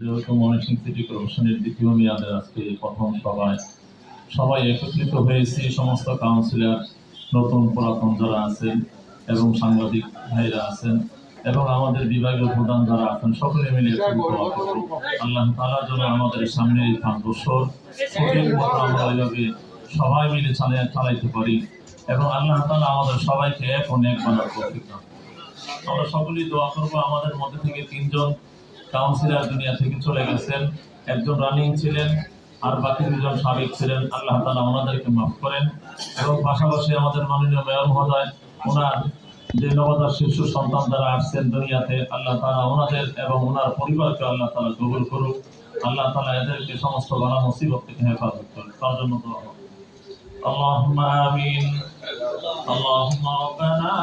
যেহেতু ময়মনসিংহ সিটি কর্পোরেশনের দ্বিতীয় মেয়াদের আজকে প্রথম সভায় সবাই একত্রিত হয়েছি সমস্ত কাউন্সিলর নতুন পুরাতন যারা আছেন এবং সাংবাদিক ভাইরা আছেন এবং আমাদের বিভাগীয় প্রধান যারা আছেন সকলে মিলে আল্লাহ তালা যেন আমাদের সামনে এই পাঁচ বছর আমরা সবাই মিলে চালিয়ে চালাইতে পারি এবং আল্লাহ তালা আমাদের সবাইকে এক অনেক বানার আমরা সকলেই দোয়া করব আমাদের মধ্যে থেকে তিনজন কাউন্সিলর দুনিয়া থেকে চলে গেছেন একজন রানিং ছিলেন আর বাকি দুজন সাবেক ছিলেন আল্লাহ তালা ওনাদেরকে মাফ করেন এবং পাশাপাশি আমাদের মাননীয় মেয়র মহোদয় ওনার যে নবদার শিশু সন্তান যারা আসছেন দুনিয়াতে আল্লাহ তালা ওনাদের এবং ওনার পরিবারকে আল্লাহ তালা কবুল করুক আল্লাহ তালা এদেরকে সমস্ত বালা মুসিবত থেকে হেফাজত করুক তার জন্য দোয়া করব। اللهم آمين اللهم ربنا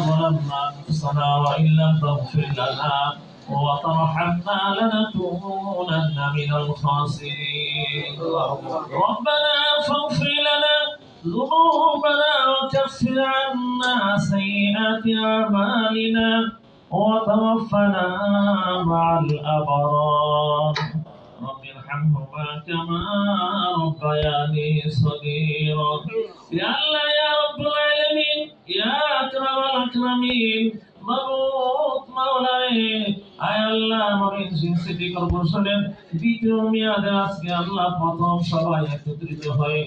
ظلمنا أنفسنا وإن لم تغفر لنا وترحمنا لنكونن من الخاسرين. ربنا فاغفر لنا ذنوبنا وكفر عنا سيئات أعمالنا وتوفنا مع الأبرار. رب ارحمهما كما ربياني صغيرا. يا الله يا رب العالمين يا أكرم الأكرمين مبروك সিটি কর্পোরেশনের দ্বিতীয় মেয়াদে আজকে আল্লাহ প্রথম সবাই একত্রিত হয়ে।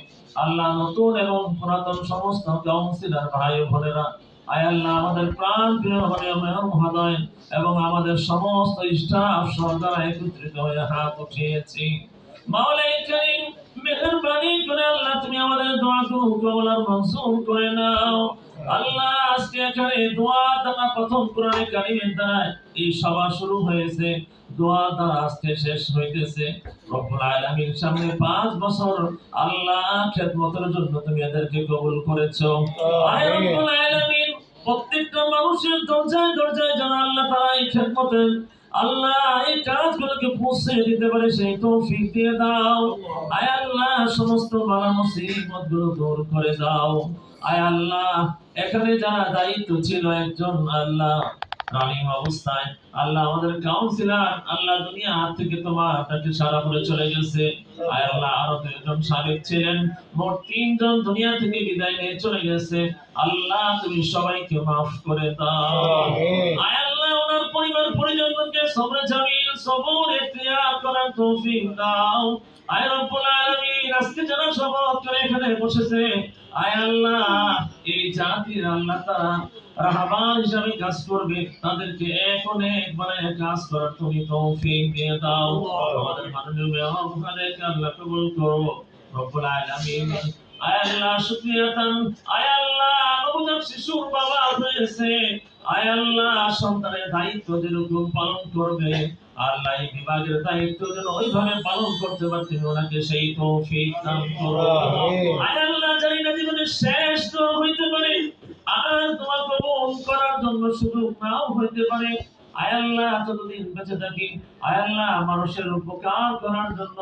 আল্লাহ নতুন এবং পুরাতন সমস্ত কাউন্সিলর ভাই বোনেরা, আয় আল্লাহ আমাদের প্রাণ প্রিয় মেয়র মহোদয় এবং আমাদের সমস্ত স্টাফ সরকার একত্রিত হয়ে হাত উঠিয়েছি। আল্লাহ আজকে এখানে দোয়া দ্বারা প্রথম কোরআনে কারিমের দ্বারা এই সভা শুরু হয়েছে। দোয়া দ্বারা আজকে শেষ হইতেছে। রব্বুল আলামিন সামনে পাঁচ বছর আল্লাহ খেদমতের জন্য তুমি এদেরকে কবুল করেছ। আয় রব্বুল আলামিন প্রত্যেকটা মানুষের দরজায় দরজায় যেন আল্লাহ তারা এই খেদমতের আল্লাহ এই কাজগুলোকে পৌঁছে দিতে পারে সেই তৌফিক দিয়ে দাও। আয় আল্লাহ সমস্ত বালা মুসিবতগুলো দূর করে দাও। আয় আল্লাহ এখানে যারা দায়িত্ব ছিল একজন আল্লাহ রানিং অবস্থায়। আল্লাহ আমাদের কাউন্সিলর আল্লাহ দুনিয়া হাত থেকে তোমার তাকে সারা করে চলে গেছে। আয় আল্লাহ আরও দুজন সাবেক ছিলেন মোট তিনজন দুনিয়া থেকে বিদায় নিয়ে চলে গেছে। আল্লাহ তুমি সবাইকে মাফ করে দাও। আয় আল্লাহ ওনার পরিবার পরিজনকে সবরে জামিল সবর ইখতিয়ার করার তৌফিক দাও। আয় রব্বুল আলামিন আজকে যারা শপথ করে এখানে বসেছে আয় আল্লাহ এই জাতির আল্লাহ তারা রাহবার হিসাবে কাজ করবে তাদেরকে এক অনেক বানায় কাজ করার তুমি তৌফিক দিয়ে দাও। আমাদের মাননীয় মেয়র মহোদয়কে আল্লাহ কবুল করো। রব্বুল আলামিন। আয় আল্লাহ শুকরিয়া আয় আল্লাহ নবজাত শিশুর বাবা হয়েছে। আয় আল্লাহ সন্তানের দায়িত্ব যেরকম পালন করবে। আল্লাহ বিভাগের দায়িত্ব যেন ওইভাবে পালন করতে পারে তুমি ওনাকে সেই তৌফিক দান করো। আয় আল্লাহ জানি না জীবনের শেষ দোয়া হইতে পারে আর তোমার কবুল করার জন্য সুযোগ নাও হইতে পারে। আয়াল্লাহ যতদিন বেঁচে থাকি আয়াল্লাহ মানুষের উপকার করার জন্য